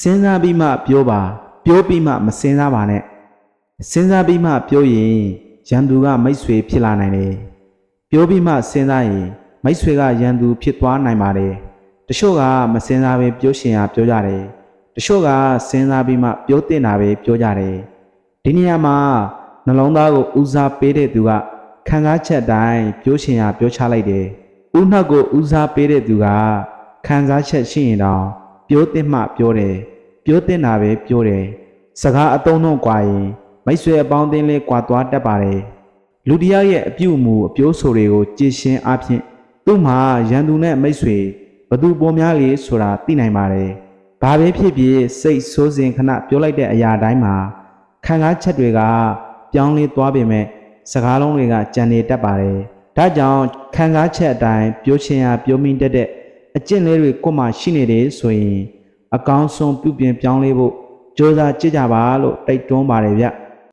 စဉ်းစားပြီးမှပြောပါ ပြောပြီးမှမစဉ်းစားပါနဲ့စဉ်းစားပြီးမှပြောရင်ရန်သူကမိတ်ဆွေဖြစ်လာနိုင်တယ်ပြောပြီးမှစဉ်းစားရင်မိတ်ဆွေကရန်သူဖြစ်သွားနိုင်ပါတယ်တချို့ကမစဉ်းစားဘဲပြောရှင်ရပြောကြတယ်တချို့ကစဉ်းစားပြီးမှပြောတင်တာပဲပြောကြတယ်ဒီနေရာမှာနှလုံးသားကိုဦးစားပေးတဲ့သူကခံစားချက်တိုင်းပြောရှင်ရပြောချလိုက်တယ်ဦးနှောက်ကိုဦးစားပေးတဲ့သူကခံစားချက်ရှိရင်တော့ ပြောတင်မှပြောတယ်ပြောတင်တာပဲပြောတယ်စကားအတုံးတော့ကွာရင်မိတ်ဆွေအပေါင်းအသင်းလေးကွာသွားတတ်ပါတယ်လူတစ်ယောက်ရဲ့အပြုအမူအပြိုးဆိုတွေကိုကြည်ရှင်းအဖြစ်သူ့မှာရန်သူနဲ့မိတ်ဆွေဘသူပေါ်များလေဆိုတာသိနိုင်ပါတယ်ဘာပဲဖြစ်ဖြစ်စိတ်ဆိုးစဉ်ခဏပြောလိုက်တဲ့အရာတိုင်းမှာခံစားချက်တွေကပြောင်းလဲသွားပေမဲ့စကားလုံးတွေကကြံနေတတ်ပါတယ်ဒါကြောင့်ခံစားချက်အတိုင်းပြောချင်ရပြောမိတတ်တဲ့ အကျင့်လေးတွေကိုယ်မှရှိနေတယ်ဆိုရင် အကောင်းဆုံးပြုပြင်ပြောင်းလဲဖို့ကြိုးစားကြည့်ကြပါလို့တိုက်တွန်းပါတယ်ဗျ